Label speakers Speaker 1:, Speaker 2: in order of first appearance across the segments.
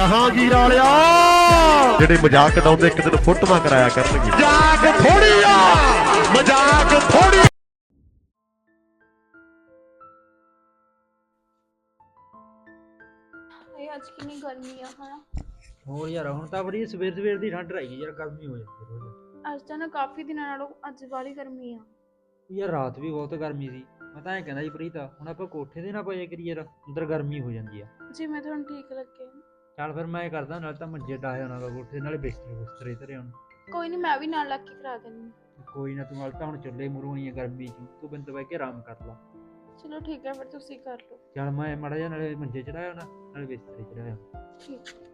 Speaker 1: ਜਹਾਂਗੀਰ ਵਾਲਿਆ। ਜਿਹੜੇ ਮਜ਼ਾਕ ਉਡਾਉਂਦੇ ਇੱਕ ਦਿਨ ਫੋਟੋਆਂ ਕਰਾਇਆ ਕਰਨਗੇ। ਮਜ਼ਾਕ ਥੋੜੀ ਆ ਮਜ਼ਾਕ ਥੋੜੀ
Speaker 2: ਇਹ ਅੱਜ ਕਿੰਨੀ ਗਰਮੀ ਆ ਹਨਾ?
Speaker 3: ਹੋਰ ਯਾਰ ਹੁਣ ਤਾਂ ਬੜੀ ਸਵੇਰ ਸਵੇਰ ਦੀ ਠੰਡ ਰਹੀ ਯਾਰ ਗਰਮੀ ਹੋ ਜਾਂਦੀ ਰੋਜ਼।
Speaker 2: ਅੱਜ ਤਾਂ ਨਾ ਕਾਫੀ ਦਿਨਾਂ ਨਾਲੋਂ ਅੱਜ ਵਾਲੀ ਗਰਮੀ ਆ।
Speaker 3: ਯਾਰ ਰਾਤ ਵੀ ਬਹੁਤ ਗਰਮੀ ਸੀ। ਮੈਂ ਤਾਂ ਐਂ ਕਹਿੰਦਾ ਜੀ ਪ੍ਰੀਤਾ ਹੁਣ ਆਪਾਂ ਕੋਠੇ ਤੇ ਨਾ ਪਏ ਕਰੀ ਯਾਰ ਅੰਦਰ ਗਰਮੀ ਹੋ ਜਾਂਦੀ ਆ।
Speaker 2: ਜਿਵੇਂ ਤੁਹਾਨੂੰ ਠੀਕ ਲੱਗੇ।
Speaker 3: ਚੱਲ ਫਿਰ ਮੈਂ ਇਹ ਕਰਦਾ ਨਾਲ ਤਾਂ ਮੰਜੇ ਡਾਹਿਆ ਉਹਨਾਂ ਦਾ ਕੋਠੇ ਨਾਲੇ ਬਿਸਤਰੇ ਬਿਸਤਰੇ ਧਰੇ ਹੁਣ
Speaker 2: ਕੋਈ ਨਹੀਂ ਮੈਂ ਵੀ ਨਾਲ ਲੱਗ ਕੇ ਕਰਾ ਦਿੰਦੀ
Speaker 3: ਕੋਈ ਨਾ ਤੂੰ ਨਾਲ ਤਾਂ ਹੁਣ ਚੱਲੇ ਮੁਰੋਣੀ ਆ ਗਰਮੀ ਚ। ਤੂੰ ਬਿੰਦ ਬਹਿ ਕੇ ਆਰਾਮ ਕਰ ਲਾ।
Speaker 2: ਚਲੋ ਠੀਕ ਹੈ ਫਿਰ ਤੁਸੀਂ ਕਰ ਲਓ।
Speaker 3: ਚੱਲ ਮੈਂ ਮੜਾ ਜਾ ਨਾਲੇ ਮੰਜੇ ਚੜਾਇਆ ਨਾ ਨਾਲੇ ਬਿਸਤਰੇ ਚੜਾਇਆ।
Speaker 2: ਠੀਕ।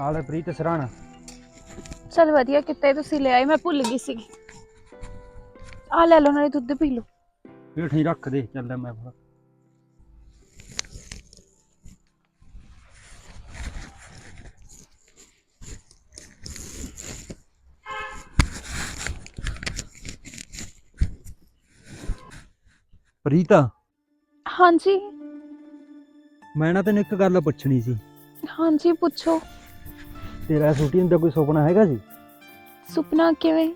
Speaker 3: ਆਲੇ ਪ੍ਰੀਤ ਸਰਾਣਾ
Speaker 2: ਚਲ ਵਧੀਆ ਕਿਤੇ ਤੁਸੀਂ ਲੈ ਆਏ ਮੈਂ ਭੁੱਲ ਗਈ ਸੀ ਆ ਲੈ ਲਓ ਨਾਲੇ ਦੁੱਧ ਪੀ ਲਓ।
Speaker 3: ਠੀਕ ਰੱਖ ਦੇ ਚੱਲ ਮੈਂ ਫਿਰ। ਪ੍ਰੀਤਾ।
Speaker 2: ਹਾਂਜੀ।
Speaker 3: ਮੈਂ ਨਾ ਤੈਨੂੰ ਇੱਕ ਗੱਲ ਪੁੱਛਣੀ ਸੀ।
Speaker 2: ਹਾਂਜੀ ਪੁੱਛੋ।
Speaker 3: ਤੇਰਾ ਸ਼ੂਟਿੰਗ ਦਾ ਕੋਈ ਸੁਪਨਾ ਹੈਗਾ ਸੀ
Speaker 2: ਸੁਪਨਾ ਕਿਵੇਂ?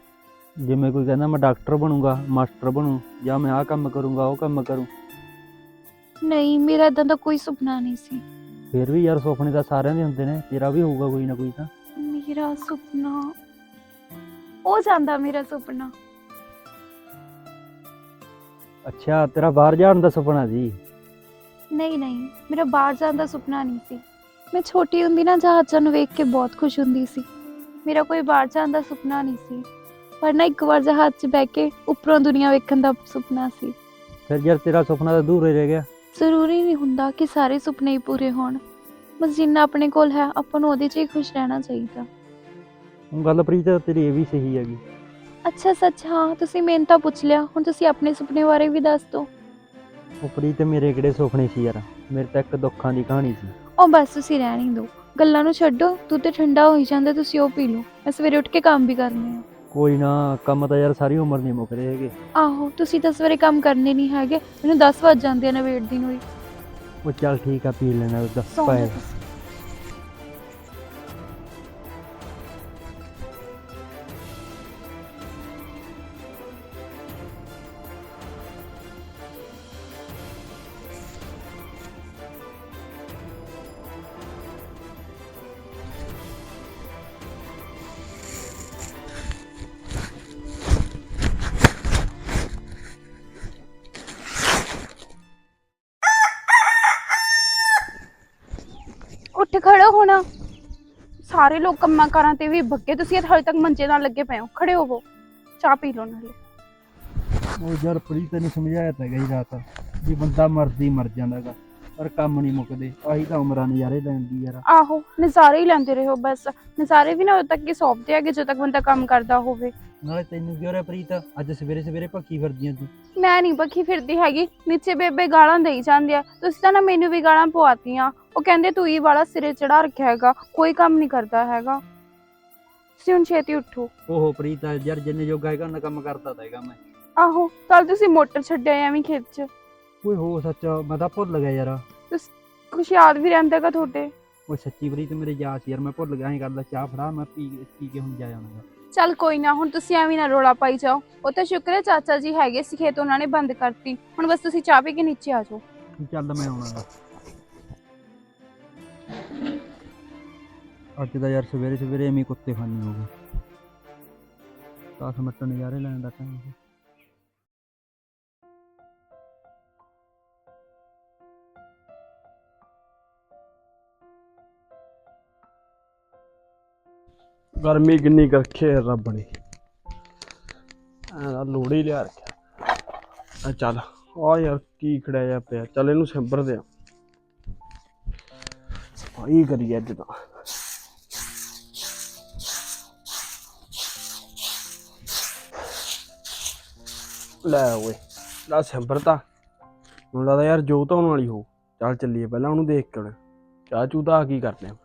Speaker 3: ਜਿਵੇਂ ਕੋਈ ਕਹਿੰਦਾ ਮੈਂ ਡਾਕਟਰ ਬਣੂੰਗਾ ਮਾਸਟਰ ਬਣੂ ਜਾਂ ਮੈਂ ਆਹ ਕੰਮ ਕਰੂੰਗਾ ਉਹ ਕੰਮ ਕਰੂੰ।
Speaker 2: ਨਹੀਂ ਮੇਰਾ ਇਦਾਂ ਦਾ ਕੋਈ ਸੁਪਨਾ ਨਹੀਂ ਸੀ।
Speaker 3: ਫਿਰ ਵੀ ਯਾਰ ਸੁਪਨੇ ਤਾਂ ਸਾਰਿਆਂ ਦੇ ਹੁੰਦੇ ਨੇ ਤੇਰਾ ਵੀ ਹੋਊਗਾ ਕੋਈ ਨਾ ਕੋਈ ਤਾਂ।
Speaker 2: ਮੇਰਾ ਸੁਪਨਾ ਹੋ ਜਾਂਦਾ ਮੇਰਾ ਸੁਪਨਾ।
Speaker 3: ਅੱਛਾ ਤੇਰਾ ਬਾਹਰ ਜਾਣ ਦਾ ਸੁਪਨਾ ਸੀ
Speaker 2: ਨਹੀਂ ਨਹੀਂ ਮੇਰਾ ਬਾਹਰ ਜਾਣ ਦਾ ਸੁਪਨਾ ਨਹੀਂ ਸੀ। ਮੈਂ ਛੋਟੀ ਹੁੰਦੀ ਨਾ ਜਹਾਜ਼ਾਂ ਨੂੰ ਵੇਖ ਕੇ ਬਹੁਤ ਖੁਸ਼ ਹੁੰਦੀ ਸੀ। ਮੇਰਾ ਕੋਈ ਬਾਹਰ ਜਾਣ ਦਾ ਸੁਪਨਾ ਨਹੀਂ ਸੀ। ਪਰ ਨਾ ਇੱਕ ਵਾਰ ਜਹਾਜ਼ 'ਚ ਬਹਿ ਕੇ ਉੱਪਰੋਂ ਦੁਨੀਆ ਵੇਖਣ ਦਾ ਸੁਪਨਾ ਸੀ।
Speaker 3: ਫਿਰ ਯਾਰ ਤੇਰਾ ਸੁਪਨਾ ਤਾਂ ਦੂਰ ਹੀ ਰਹਿ ਗਿਆ।
Speaker 2: ਜ਼ਰੂਰੀ ਨਹੀਂ ਹੁੰਦਾ ਕਿ ਸਾਰੇ ਸੁਪਨੇ ਹੀ ਪੂਰੇ ਹੋਣ। ਬਸ ਜਿੰਨਾ ਆਪਣੇ ਕੋਲ ਹੈ ਆਪਾਂ ਨੂੰ ਉਹਦੇ 'ਚ ਹੀ ਖੁਸ਼ ਰਹਿਣਾ ਚਾਹੀਦਾ।
Speaker 3: ਹੁਣ ਗੱਲ ਪ੍ਰੀਤ ਤੇਰੀ ਇਹ ਵੀ ਸਹੀ ਹੈਗੀ।
Speaker 2: ਅੱਛਾ ਸੱਚ ਹਾਂ ਤੁਸੀਂ ਮੈਨੂੰ ਤਾਂ ਪੁੱਛ ਲਿਆ। ਹੁਣ ਤੁਸੀਂ ਆਪਣੇ ਸੁਪਨੇ ਬਾਰੇ ਵੀ ਦੱਸ ਦਿਓ।
Speaker 3: ਉਹ ਪ੍ਰੀਤ ਮੇਰੇ ਕਿਹੜੇ ਸੁਪਨੇ ਸੀ ਯਾਰ? ਮੇਰੇ ਤਾਂ ਇੱਕ ਦੁੱਖਾਂ ਦੀ ਕਹਾਣੀ ਸੀ।
Speaker 2: ਉਹ ਬਸ ਤੁਸੀਂ ਰਹਿਣ ਹੀ ਦਿਓ। ਗੱਲਾਂ ਨੂੰ ਛੱਡੋ ਦੁੱਧ ਠੰਡਾ ਹੋਈ ਜਾਂਦਾ ਤੁਸੀਂ ਉਹ ਪੀ ਲਓ। ਮੈਂ ਸਵੇਰੇ ਉੱਠ ਕੇ ਕੰਮ ਵੀ ਕਰਨੇ ਆ।
Speaker 3: ਕੋਈ ਨਾ ਕੰਮ ਤਾਂ ਯਾਰ ਸਾਰੀ ਉਮਰ ਨਹੀਂ ਮੁੱਕਦੇ ਹੈਗੇ।
Speaker 2: ਆਹੋ ਤੁਸੀਂ ਤਾਂ ਸਵੇਰੇ ਕੰਮ ਕਰਨੇ ਨਹੀਂ ਹੈਗੇ। ਮੈਨੂੰ 10 ਵਜ ਜਾਂਦੇ ਆ ਨਵੇੜਦੀ ਨੂੰ ਹੀ
Speaker 3: ਉਹ ਚੱਲ ਠੀਕ ਆ ਪੀ ਲੈਣਾ ਦੱਸ
Speaker 2: ਸੌਂ
Speaker 3: ਪਾਏ
Speaker 2: ਜਾਓ ਤੁਸੀਂ। ਸਾਰੇ ਲੋਕ ਕੰਮਾਂ ਕਾਰਾਂ ਤੇ ਵੀ ਬੱਗੇ ਤੁਸੀਂ ਹਜੇ ਤੱਕ ਮੰਜੇ ਨਾਲ ਲੱਗੇ ਪਏ ਹੋ। ਖੜੇ ਹੋਵੋ ਚਾਹ ਪੀ ਲਓ ਨਾਲੇ।
Speaker 3: ਉਹ ਯਾਰ ਪ੍ਰੀਤ ਨੇ ਸਮਝਾਇਆ ਤਾਂ ਗਈ ਰਾਤ। ਵੀ ਬੰਦਾ ਮਰਦੀ ਮਰ ਜਾਂਦਾਗਾ ਪਰ ਕੰਮ ਨਹੀਂ ਮੁੱਕਦੇ। ਆਹੀ ਤਾਂ ਉਮਰਾਂ ਨਜ਼ਾਰੇ ਲੈਣ ਦੀ ਯਾਰ।
Speaker 2: ਆਹੋ ਨਜ਼ਾਰੇ ਹੀ ਲੈਂਦੇ ਰਹੋ ਬਸ। ਨਜ਼ਾਰੇ ਵੀ ਨਾ ਉਦੋਂ ਤੱਕ ਕਿ ਸੌਂਪਦੇ ਆ ਕਿ ਜਦੋਂ ਤੱਕ ਬੰਦਾ ਕੰਮ ਕਰਦਾ ਹੋਵੇ।
Speaker 3: ਨਾਲੇ ਤੈਨੂੰ ਕੀ ਹੋ ਰਿਹਾ ਪ੍ਰੀਤ? ਅੱਜ ਸਵੇਰੇ ਸਵੇਰੇ ਭੱਖੀ ਫਿਰਦੀਆਂ ਤੂੰ।
Speaker 2: ਮੈਂ ਨਹੀਂ ਪੱਖੀ ਫਿਰਦੀ ਹੈਗੀ। ਨੀਚੇ ਬੇਬੇ ਗਾਲਾਂ ਦੇਈ ਜਾਂਦੀ ਆ। ਤੁਸੀਂ ਤਾਂ ਨਾ ਮੈਨੂੰ ਵੀ ਗਾਲਾਂ ਪਵਾਤੀਆਂ। ਉਹ ਕਹਿੰਦੇ ਤੂੰ ਹੀ ਵਾਲਾ ਸਿਰੇ ਚੜਾ ਰੱਖਿਆ ਹੈਗਾ। ਕੋਈ ਕੰਮ ਨਹੀਂ ਕਰਦਾ ਹੈਗਾ। ਤੁਸੀਂ ਹੁਣ ਛੇਤੀ ਉੱਠੋ।
Speaker 3: ਓਹੋ ਪ੍ਰੀਤ ਯਾਰ ਜਿੰਨੇ ਜੋਗਾ ਹੈਗਾ ਉਹਨਾਂ ਕੰਮ ਕਰਦਾ ਤਾਂ ਹੈਗਾ ਮੈਂ।
Speaker 2: ਆਹੋ ਕੱਲ ਤੁਸੀਂ ਮੋਟਰ ਛੱਡਿਆ ਐਵੇਂ ਖੇਤ 'ਚ।
Speaker 3: ਓਏ ਹੋ ਸੱਚ ਮੈਂ ਤਾਂ ਭੁੱਲ ਗਿਆ ਯਾਰ।
Speaker 2: ਕੁਛ ਯਾਦ ਵੀ ਰਹਿੰਦਾ ਹੈਗਾ ਤੁਹਾਡੇ।
Speaker 3: ਓਏ ਸੱਚੀ ਪ੍ਰੀਤ ਮੇਰੇ ਯਾਦ ਸੀ ਯਾਰ ਮੈਂ ਭੁੱਲ ਗਿਆ ਐਂ ਕਰਦਾ ਚਾਹ ਫੜਾ ਮੈਂ ਪੀ ਪੀ ਕੇ ਹੁਣ ਜਾ ਜਾਵਾਂਗਾ
Speaker 2: ਚੱਲ ਕੋਈ ਨਾ, ਹੁਣ ਤੁਸੀਂ ਐਵੇਂ ਨਾ ਰੋਲਾ ਪਾਈ ਜਾਓ। ਉਹ ਤਾਂ ਸ਼ੁਕਰ ਹੈ ਚਾਚਾ ਜੀ ਹੈਗੇ ਸੀ, ਖੇਤ ਉਹਨਾਂ ਨੇ ਬੰਦ ਕਰਤੀ। ਹੁਣ ਬਸ ਤੁਸੀਂ ਚਾਹ ਪੀ ਕੇ ਨੀਚੇ ਆ ਜਾਓ।
Speaker 3: ਚੱਲ ਮੈਂ ਆਉਣਾਗਾ ਅੱਜ ਦਾ ਯਾਰ ਸਵੇਰੇ ਸਵੇਰੇ ਐਵੇਂ ਹੀ ਕੁੱਤੇ ਖਾਨੀ ਹੋ ਗਏ 10 ਮਿੰਟ ਨਜ਼ਾਰੇ ਲੈਣ ਦਾ ਟਾਈਮ
Speaker 4: ਗਰਮੀ ਕਿੰਨੀ ਕਰ ਰੱਬ ਨੇ। ਆ ਲੋੜੀ ਲਿਆ ਰੱਖਿਆ। ਆ ਚੱਲ ਆ ਯਾਰ ਕੀ ਖੜਿਆ ਜਾ ਪਿਆ। ਚੱਲ ਇਹਨੂੰ ਸਿੰਬਰ ਦੇ ਆਈ ਕਰੀ ਅੱਜ ਤਾਂ। ਲੈ ਓਏ, ਲੈ ਸਿੰਬਰ ਤਾਂ। ਮੈਨੂੰ ਲੱਗਦਾ ਯਾਰ ਜੋਤ ਧੋਣ ਵਾਲੀ ਹੋ ਚੱਲ ਚੱਲੀਏ ਪਹਿਲਾਂ ਉਹਨੂੰ ਦੇਖ ਕੇ ਆਉਣਾ। ਚਾਹ ਚੂ ਤਾਂ ਕੀ ਕਰਦੇ ਆ।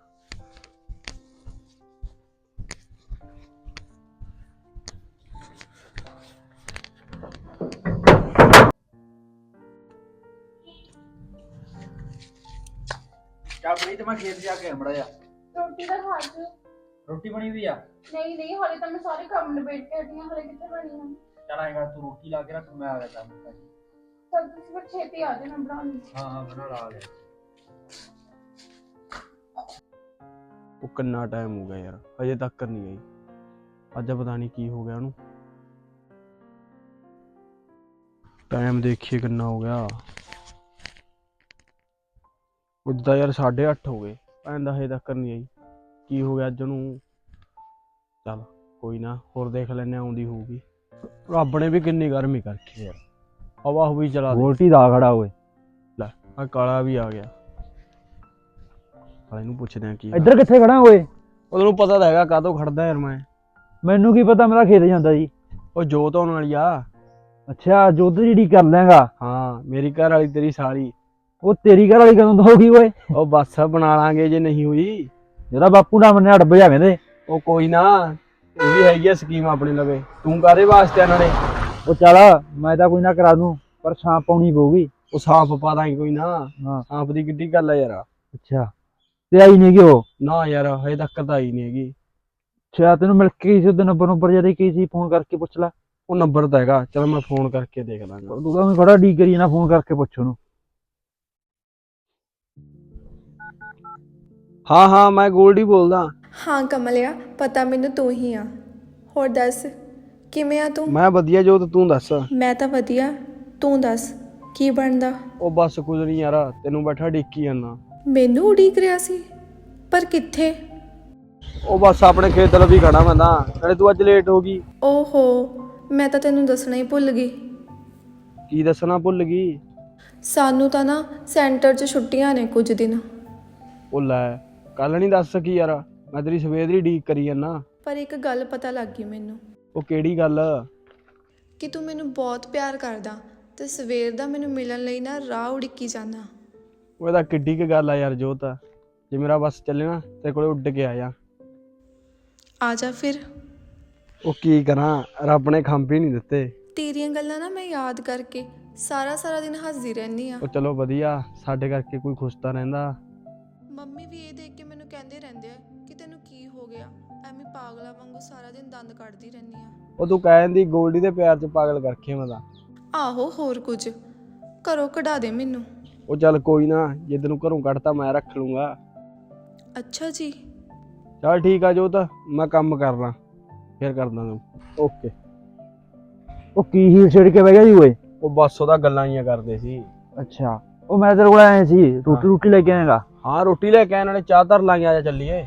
Speaker 3: ਚੱਲ ਪ੍ਰੀਤ ਮੈਂ ਖੇਤ ਜਾ ਕੇ ਮੜਾ ਜਾ
Speaker 2: ਰੋਟੀ ਦਾ ਖਾ ਜੋ
Speaker 3: ਰੋਟੀ ਬਣੀ ਹੋਈ ਆ?
Speaker 2: ਨਹੀਂ ਨਹੀਂ ਹਲੇ ਤਾਂ ਮੈਂ ਸਾਰੇ ਕੰਮ ਨਿਬੇੜ ਕੇ ਹਟੀ ਹਾਂ ਹਲੇ ਕਿੱਥੇ ਬਣੀ
Speaker 3: ਚੱਲ ਐਂ ਕਰ ਤੂੰ ਰੋਟੀ ਲਾ ਕੇ ਰੱਖ ਮੈਂ ਆ ਗਿਆ ਕੰਮ ਤੇ।
Speaker 2: ਚੱਲ ਤੁਸੀਂ ਫਿਰ ਛੇਤੀ ਆ ਜਾਣਾ ਬਣਾਉਣ
Speaker 3: ਹਾਂ ਹਾਂ ਬਣਾ ਲਾ ਗਿਆ
Speaker 4: ਉਹ ਕਿੰਨਾ ਟਾਈਮ ਹੋ ਗਿਆ ਯਾਰ ਅਜੇ ਤੱਕ ਨਹੀਂ ਆਈ। ਅੱਜ ਪਤਾ ਨਹੀਂ ਕੀ ਹੋ ਗਿਆ ਉਹਨੂੰ। ਟਾਈਮ ਦੇਖੀਏ ਕਿੰਨਾ ਹੋ ਗਿਆ। ਉਦਾਂ ਯਾਰ 8:30 ਹੋ ਗਏ। ਭੈਣ ਦਾ ਹਜੇ ਤੱਕ ਨਹੀਂ ਆਈ। ਕੀ ਹੋ ਗਿਆ ਅੱਜ ਉਹਨੂੰ? ਚੱਲ ਕੋਈ ਨਾ ਹੋਰ ਦੇਖ ਲੈਨੇ ਆਉਂਦੀ ਹੋਊਗੀ। ਰੱਬ ਨੇ ਵੀ ਕਿੰਨੀ ਗਰਮੀ ਕਰਖੀ ਯਾਰ। ਹਵਾ ਹੁਈ ਚਲਾ ਦੇ।
Speaker 3: ਗੋਲਟੀ ਦਾ ਖੜਾ ਓਏ
Speaker 4: ਲੈ ਆ ਕਾਲਾ ਵੀ ਆ ਗਿਆ। ਕਾਲੇ ਨੂੰ ਪੁੱਛਦੇ ਆ ਕੀ ਹਾਲ।
Speaker 3: ਇੱਧਰ ਕਿੱਥੇ ਖੜਾ ਓਏ
Speaker 4: ਉਹਨੂੰ ਪਤਾ ਤਾਂ ਹੈਗਾ ਕਾਹਤੋਂ ਖੜਦਾ ਯਾਰ ਮੈਂ।
Speaker 3: ਮੈਨੂੰ ਕੀ ਪਤਾ ਮੇਰਾ ਖੇਤ ਜਾਂਦਾ ਜੀ।
Speaker 4: ਉਹ ਜੋਤ ਹੋਣ ਵਾਲੀ ਆ।
Speaker 3: ਅੱਛਾ ਜੋਧ ਜਿਹੜੀ ਕਰ ਲੈਂਗਾ
Speaker 4: ਹਾਂ ਮੇਰੀ ਘਰ ਵਾਲੀ ਤੇਰੀ ਸਾਲੀ।
Speaker 3: ਉਹ ਤੇਰੀ ਘਰ ਵਾਲੀ ਕਦੋਂ ਤੋਂ ਹੋ ਗਈ ਓਏ?
Speaker 4: ਉਹ ਬੱਸ ਬਣਾ ਲਾਂਗੇ ਜੇ ਨਹੀਂ ਹੋਈ।
Speaker 3: ਜਿਹੜਾ ਬਾਪੂ ਨਾਲ ਮੰਨੇ ਅੜਬ ਜਾਵੇਂ ਦੇ
Speaker 4: ਉਹ ਕੋਈ ਨਾ ਉਹ ਵੀ ਹੈਗੀ ਆ ਸਕੀਮ ਆਪਣੇ ਲਵੇ। ਤੂੰ ਕਾਦੇ ਵਾਸਤੇ ਇਹਨਾਂ ਨੇ
Speaker 3: ਉਹ ਚੱਲ ਮੈਂ ਤਾਂ ਕੋਈ ਨਾ ਕਰਾ ਦੂੰ ਪਰ ਛਾਂ ਪਾਉਣੀ ਪਊਗੀ।
Speaker 4: ਉਹ ਸਾਫ਼ ਪਾ ਦਾਂਗੇ ਕੋਈ ਨਾ।
Speaker 3: ਹਾਂ।
Speaker 4: ਸਾਫ਼ ਦੀ ਕਿੱਡੀ ਗੱਲ ਆ ਯਾਰ।
Speaker 3: ਅੱਛਾ। ਤੇ ਆਈ ਨਹੀਂ ਕਿ ਉਹ?
Speaker 4: ਨਾ ਯਾਰ ਹਜੇ ਤੱਕ ਤਾਂ ਆਈ ਨਹੀਂ ਹੈਗੀ।
Speaker 3: ਅੱਛਾ ਤੈਨੂੰ ਮਿਲ ਕੇ ਕਿਸੇ ਦਿਨ ਨੰਬਰ ਨੰਬਰ ਜਦੇ ਕੀ ਸੀ ਫੋਨ ਕਰਕੇ ਪੁੱਛ ਲੈ।
Speaker 4: ਉਹ ਨੰਬਰ ਤਾਂ ਹੈਗਾ ਚਲ ਮੈਂ ਫੋਨ ਕਰਕੇ ਦੇਖ ਲਾਂਗਾ।
Speaker 3: ਤੂੰ ਤਾਂ ਖੜਾ ਡੀ ਕਰੀ ਨਾ ਫੋਨ ਕਰਕੇ ਪੁੱਛ ਉਹਨੂੰ।
Speaker 4: ਹਾਂ ਹਾਂ ਮੈਂ ਗੋਲਡੀ ਬੋਲਦਾ।
Speaker 5: ਹਾਂ ਕਮਲਿਆ ਪਤਾ ਮੈਨੂੰ ਤੂੰ ਹੀ ਆ। ਹੋਰ ਦੱਸ ਕਿਵੇਂ ਆ ਤੂੰ?
Speaker 4: ਮੈਂ ਵਧੀਆ ਜੋਤ ਤੂੰ ਦੱਸ।
Speaker 5: ਮੈਂ ਤਾਂ ਵਧੀਆ। ਤੂੰ ਦੱਸ ਕੀ ਬਣਦਾ?
Speaker 4: ਉਹ ਬੱਸ ਕੁਝ ਨਹੀਂ ਯਾਰ ਤੈਨੂੰ ਬੈਠਾ ਡਿੱਕੀ ਜਾਂਦਾ।
Speaker 5: ਮੈਨੂੰ ਉਡੀਕ ਰਿਹਾ ਸੀ ਪਰ ਕਿੱਥੇ?
Speaker 4: ਉਹ ਬੱਸ ਆਪਣੇ ਖੇਤ ਵੀ ਖੜਾ ਮੈਂ ਤਾਂ ਨਾਲੇ ਤੂੰ ਅੱਜ ਲੇਟ ਹੋ ਗਈ।
Speaker 5: ਓਹੋ ਮੈਂ ਤਾਂ ਤੈਨੂੰ ਦੱਸਣਾ ਹੀ ਭੁੱਲ ਗਈ।
Speaker 4: ਕੀ ਦੱਸਣਾ ਭੁੱਲ ਗਈ?
Speaker 5: ਸਾਨੂੰ ਤਾਂ ਨਾ ਸੈਂਟਰ 'ਚ ਛੁੱਟੀਆਂ ਨੇ ਕੁਝ ਦਿਨ।
Speaker 4: ਉਹ ਲੈ ਕੱਲ ਨਹੀਂ ਦੱਸ ਸਕੀ ਯਾਰ ਮੈਂ ਤੇਰੀ ਸਵੇਰ ਦੀ ਡੀਕ ਕਰੀ ਜਾਂਦਾ।
Speaker 5: ਪਰ ਇੱਕ ਗੱਲ ਪਤਾ ਲੱਗ ਗਈ ਮੈਨੂੰ।
Speaker 4: ਉਹ ਕਿਹੜੀ ਗੱਲ?
Speaker 5: ਕਿ ਤੂੰ ਮੈਨੂੰ ਬਹੁਤ ਪਿਆਰ ਕਰਦਾ ਤੇ ਸਵੇਰ ਦਾ ਮੈਨੂੰ ਮਿਲਣ ਲਈ ਨਾ ਰਾਹ ਉਡੀਕੀ ਜਾਂਦਾ।
Speaker 4: ਉਹ ਇਹਦਾ ਕਿੱਡੀ ਕੁ ਗੱਲ ਆ ਯਾਰ ਜੋਤ। ਜੇ ਮੇਰਾ ਬੱਸ ਚੱਲੇ ਨਾ ਤੇਰੇ ਕੋਲੇ ਉੱਡ ਕੇ ਆ ਜਾ।
Speaker 5: ਆ ਜਾ ਫਿਰ।
Speaker 4: ਉਹ ਕੀ ਕਰਾਂ ਰੱਬ ਨੇ ਖੰਭ ਹੀ ਨਹੀਂ ਦਿੱਤੇ।
Speaker 5: ਤੇਰੀਆਂ ਗੱਲਾਂ ਨਾ ਮੈਂ ਯਾਦ ਕਰਕੇ ਸਾਰਾ ਸਾਰਾ ਦਿਨ ਹੱਸਦੀ ਰਹਿੰਦੀ ਆ।
Speaker 4: ਉਹ ਚਲੋ ਵਧੀਆ ਸਾਡੇ ਕਰਕੇ ਕੋਈ ਖੁਸ਼ ਤਾਂ ਰਹਿੰਦਾ।
Speaker 5: ਮੰਮੀ ਵੀ ਇਹ ਦੇਖ ਪਾਗਲਾ ਵਾਂਗੂ ਸਾਰਾ ਦਿਨ ਦੰਦ ਕੱਢਦੀ ਰਹਿੰਦੀ ਆ।
Speaker 4: ਉਹ ਤੂੰ ਕਹਿੰਦੀ ਗੋਲਡੀ ਦੇ ਪਿਆਰ 'ਚ ਪਾਗਲ ਕਰਖੇ ਮੈਂ ਤਾਂ।
Speaker 5: ਆਹੋ ਹੋਰ ਕੁਝ। ਘਰੋਂ ਕਢਾ ਦੇ ਮੈਨੂੰ।
Speaker 4: ਉਹ ਚੱਲ ਕੋਈ ਨਾ ਜੇ ਤੈਨੂੰ ਘਰੋਂ ਕੱਢਤਾ ਮੈਂ ਰੱਖ ਲੂੰਗਾ।
Speaker 5: ਅੱਛਾ ਜੀ।
Speaker 4: ਚੱਲ ਠੀਕ ਆ ਜੋਤ ਮੈਂ ਕੰਮ ਕਰਨਾ। ਫਿਰ ਕਰਦਾ ਤੂੰ ਓਕੇ।
Speaker 3: ਉਹ ਕੀ ਹੀਲ ਛੇੜ ਕੇ ਬਹਿ ਗਿਆ ਜੀ ਓਏ?
Speaker 4: ਉਹ ਬੱਸ ਉਹਦਾ ਗੱਲਾਂ ਹੀ ਕਰਦੇ ਸੀ।
Speaker 3: ਅੱਛਾ। ਉਹ ਮੈਂ ਤੇਰੇ ਕੋਲ ਆਇਆ ਸੀ ਰੋਟੀ ਰੋਟੀ ਲੈ ਕੇ ਆਏਗਾ?
Speaker 4: ਹਾਂ ਰੋਟੀ ਲੈ ਕੇ ਆਏ ਨਾਲੇ ਚਾਹ ਧਰ ਲਾਂਗੇ ਆ ਜਾ ਚੱਲੀਏ।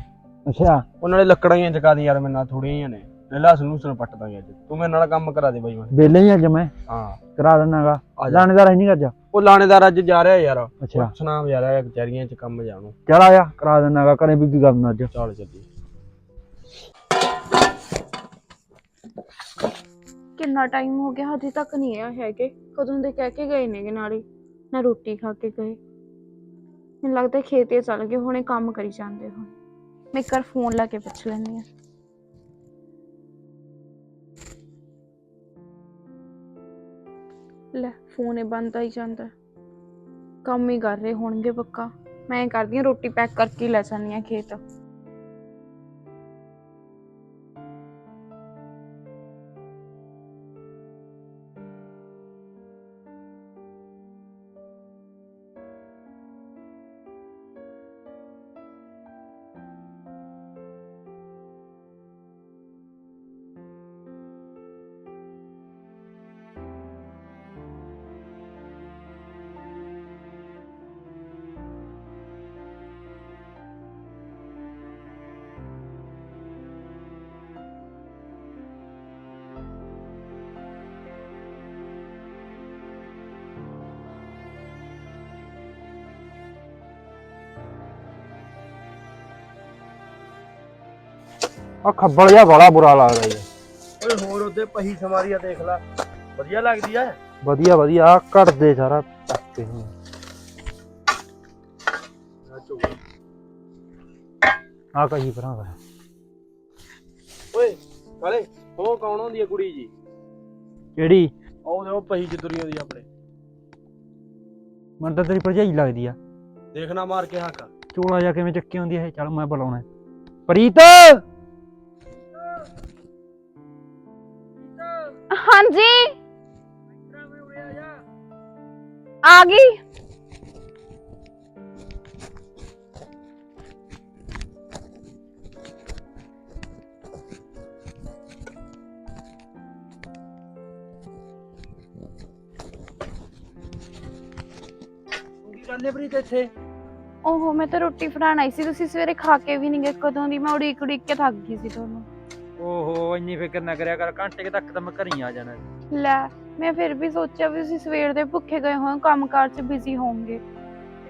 Speaker 3: ਅੱਛਾ।
Speaker 4: ਉਹ ਨਾਲੇ ਲੱਕੜਾਂ ਹੀ ਚਕਾ ਦੀ ਯਾਰ ਮੇਰੇ ਨਾਲ ਥੋੜੀਆਂ ਹੀ ਨੇ। ਨਾਲੇ ਲਸਣ ਲੂਸਣ ਪੱਟ ਦਾਂਗੇ ਅੱਜ। ਤੂੰ ਮੇਰੇ ਨਾਲ ਕੰਮ ਕਰਾ ਦੇ ਬਾਈ ਮੈਂ
Speaker 3: ਵੇਲੇ ਹੀ ਅੱਜ ਮੈਂ?
Speaker 4: ਹਾਂ।
Speaker 3: ਕਰਾ ਦਿੰਨਾਗਾ
Speaker 4: ਆ ਜਾ।
Speaker 3: ਲਾਣੇਦਾਰ ਨਹੀਂ ਕਰਜਾ
Speaker 4: ਉਹ ਲਾਣੇਦਾਰ ਅੱਜ ਜਾ ਰਿਹਾ ਯਾਰ।
Speaker 3: ਅੱਛਾ।
Speaker 4: ਸੁਨਾਮ ਜਾ ਰਿਹਾ ਕਚਹਿਰੀਆਂ 'ਚ ਕੰਮ ਜਾਣੂ
Speaker 3: ਚੱਲ ਆ ਜਾ ਕਰਾ ਦਿੰਨਾਗਾ ਘਰੇ ਵੀ ਕੀ ਕਰਨਾ ਅੱਜ?
Speaker 4: ਚੱਲ ਚੱਲੀ।
Speaker 2: ਕਿੰਨਾ ਟਾਈਮ ਹੋ ਗਿਆ ਹਜੇ ਤੱਕ ਨਹੀਂ ਆਇਆ ਹੈਗੇ। ਕਦੋਂ ਦੇ ਕਹਿ ਕੇ ਗਏ ਨੇਗੇ ਨਾਲੇ ਨਾ ਰੋਟੀ ਖਾ ਕੇ ਗਏ। ਮੈਨੂੰ ਲੱਗਦਾ ਖੇਤੇ ਚੱਲ ਗਏ ਹੁਣੇ ਕੰਮ ਕਰੀ ਜਾਂਦੇ ਹੁਣ। ਮੈਂ ਇੱਕ ਵਾਰ ਫੋਨ ਲਾ ਕੇ ਪੁੱਛ ਲੈਂਦੀ ਆ ਲੈ ਫੋਨ ਹੀ ਬੰਦ ਆਈ ਜਾਂਦਾ ਕੰਮ ਹੀ ਕਰ ਰਹੇ ਹੋਣਗੇ ਪੱਕਾ ਮੈਂ ਇਹ ਕਰਦੀ ਆ ਰੋਟੀ ਪੈਕ ਕਰਕੇ ਹੀ ਲੈ ਜਾਂਦੀ ਆ ਖੇਤ
Speaker 3: ਆ ਖੱਬਲ ਜਿਹਾ ਬੜਾ ਬੁਰਾ ਲੱਗਦਾ ਜੀ।
Speaker 4: ਓਏ ਹੋਰ ਉਹਦੇ ਪਹੀ ਸਮਾਰੀਆ ਦੇਖ ਲੈ। ਵਧੀਆ ਲੱਗਦੀ ਐ
Speaker 3: ਵਧੀਆ ਵਧੀਆ ਆ ਘੜਦੇ ਸਾਰਾ ਟੱਕੇ ਨੂੰ। ਆ ਕਹੀ ਭਰਾ ਦਾ।
Speaker 4: ਓਏ ਕਾਲੇ ਉਹ ਕੌਣ ਹੁੰਦੀ ਐ ਕੁੜੀ ਜੀ?
Speaker 3: ਕਿਹੜੀ?
Speaker 4: ਉਹ ਦੇ ਉਹ ਪਹੀ ਚ ਤੁਰੀ ਹੁੰਦੀ ਆਪਣੇ।
Speaker 3: ਮੈਨੂੰ ਤਾਂ ਤੇਰੀ ਭਰਜਾਈ ਲੱਗਦੀ ਆ।
Speaker 4: ਦੇਖਣਾ ਮਾਰ ਕੇ ਹੱਕ।
Speaker 3: ਚੋਲਾ ਜਾ ਕਿਵੇਂ ਚੱਕੀ ਹੁੰਦੀ ਹੈ ਚੱਲ ਮੈਂ ਬੁਲਾਉਣਾ। ਪ੍ਰੀਤ!
Speaker 2: ਹਾਂਜੀ। ਆ ਗਈ।
Speaker 4: ਕੀ ਕਰਦੇ ਪ੍ਰੀਤ ਇੱਥੇ?
Speaker 2: ਓਹੋ ਮੈਂ ਤਾਂ ਰੋਟੀ ਫੜਾਣ ਆਈ ਸੀ। ਤੁਸੀਂ ਸਵੇਰੇ ਖਾ ਕੇ ਵੀ ਨਹੀਂ ਗਏ। ਕਦੋਂ ਦੀ ਮੈਂ ਉਡੀਕ ਉਡੀਕ ਕੇ ਥੱਕ ਗਈ ਸੀ ਤੁਹਾਨੂੰ।
Speaker 3: ਓਹੋ ਇੰਨੀ ਫਿਕਰ ਨਾ ਕਰਿਆ ਕਰ ਘੰਟੇ ਕੁ ਤੱਕ ਤਾਂ ਮੈਂ ਘਰ ਆ ਜਾਣਾ
Speaker 2: ਲੈ ਮੈਂ ਫਿਰ ਵੀ ਸੋਚਿਆ ਵੀ ਤੁਸੀਂ ਸਵੇਰ ਦੇ ਭੁੱਖੇ ਗਏ ਹੋਏ ਕੰਮਕਾਰ 'ਚ ਬਿਜ਼ੀ ਹੋਵੋਗੇ।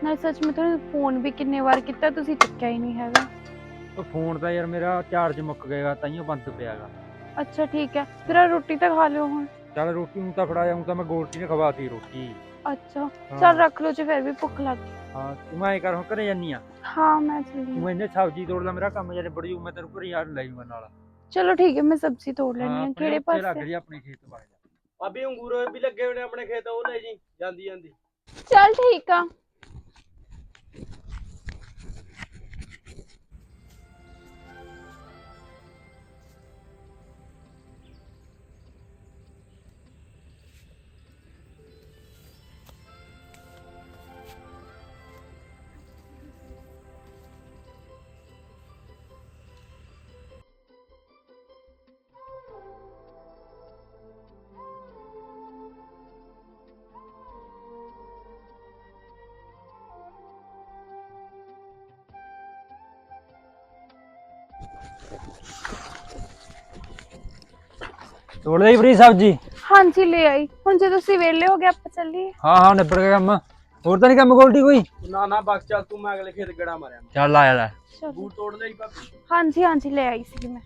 Speaker 2: ਨਾ ਸੱਚ ਮੈਂ ਤੁਹਾਨੂੰ ਫੋਨ ਵੀ ਕਿੰਨੇ ਵਾਰ ਕੀਤਾ ਤੁਸੀਂ ਚੁੱਕਿਆ ਹੀ ਨਹੀਂ ਹੈਗਾ।
Speaker 3: ਉਹ ਫੋਨ ਤਾਂ ਯਾਰ ਮੇਰਾ ਚਾਰਜ ਮੁੱਕ ਗਿਆਗਾ ਤਾਈਓ ਬੰਦ ਪਿਆਗਾ।
Speaker 2: ਅੱਛਾ ਠੀਕ ਹੈ। ਫਿਰ ਆਹ ਰੋਟੀ ਤਾਂ ਖਾ ਲਿਓ ਹੁਣ।
Speaker 3: ਚੱਲ ਰੋਟੀ ਨੂੰ ਤਾਂ ਫੜਾ ਜਾਊਂ ਤਾਂ ਮੈਂ ਗੋਲਟੀ ਨੇ ਖਵਾਤੀ ਰੋਟੀ।
Speaker 2: ਅੱਛਾ
Speaker 3: ਹਾਂ।
Speaker 2: ਚੱਲ ਰੱਖ ਲਓ ਜੇ ਫਿਰ ਵੀ ਭੁੱਖ ਲੱਗ ਗਈ।
Speaker 3: ਹਾਂ ਤੂੰ ਮੈਂ ਕਰ ਹੁਣ ਘਰੇ ਜਾਨੀ ਆ।
Speaker 2: ਹਾਂ ਮੈਂ ਚੱਲੀ
Speaker 3: ਤੂੰ ਇੰਨੇ ਸਬਜ਼ੀ ਤੋੜ ਲੈ ਮੇਰਾ ਕੰਮ ਜਿਹੜੇ ਬੜੀ ਮੈਂ ਤੈਨੂੰ ਘਰੇ ਯਾਰ ਲੈ ਜੂਗਾ ਨਾਲ।
Speaker 2: ਚਲੋ ਠੀਕ ਹੈ ਮੈਂ ਸਬਜ਼ੀ ਤੋੜ ਲੈਣੀ
Speaker 3: ਹਾਂ,
Speaker 2: ਕਿਹੜੇ
Speaker 3: ਲੱਗ
Speaker 2: ਪਾਸੇ?
Speaker 3: ਆ ਆਪਣੇ ਖੇਤ ਵਗ ਜਾ
Speaker 4: ਭਾਬੀ ਅੰਗੂਰ ਵੀ ਲੱਗੇ ਨੇ ਆਪਣੇ ਖੇਤ ਉਹ ਲੈ ਜੀ ਜਾਂਦੀ ਜਾਂਦੀ।
Speaker 2: ਚੱਲ ਠੀਕ ਆ।
Speaker 3: ਤੋੜ ਲਈ ਫਰੀ ਸਬਜ਼ੀ?
Speaker 2: ਹਾਂਜੀ ਲੈ ਆਈ। ਹੁਣ ਜੇ ਤੁਸੀਂ ਵਿਹਲੇ ਹੋ ਗਏ ਆਪਾਂ ਚੱਲੀਏ।
Speaker 3: ਹਾਂ ਹਾਂ ਨਿਬੜ ਗਿਆ ਕੰਮ। ਹੋਰ ਤਾਂ ਨਹੀਂ ਕੰਮ ਗੋਲਟੀ ਕੋਈ?
Speaker 4: ਨਾ ਨਾ ਬਸ ਚੱਲ ਤੂੰ ਮੈਂ ਅਗਲੇ ਖੇਤ ਗੜਾ ਮਾਰਿਆ।
Speaker 3: ਚੱਲ ਆ ਜਾ ਲੈ।
Speaker 2: ਚਲੋ।
Speaker 4: ਬੂਟ ਤੋੜ ਲਈ ਭਾਬੀ।
Speaker 2: ਹਾਂਜੀ ਹਾਂਜੀ ਲੈ ਆਈ ਸੀ ਮੈਂ।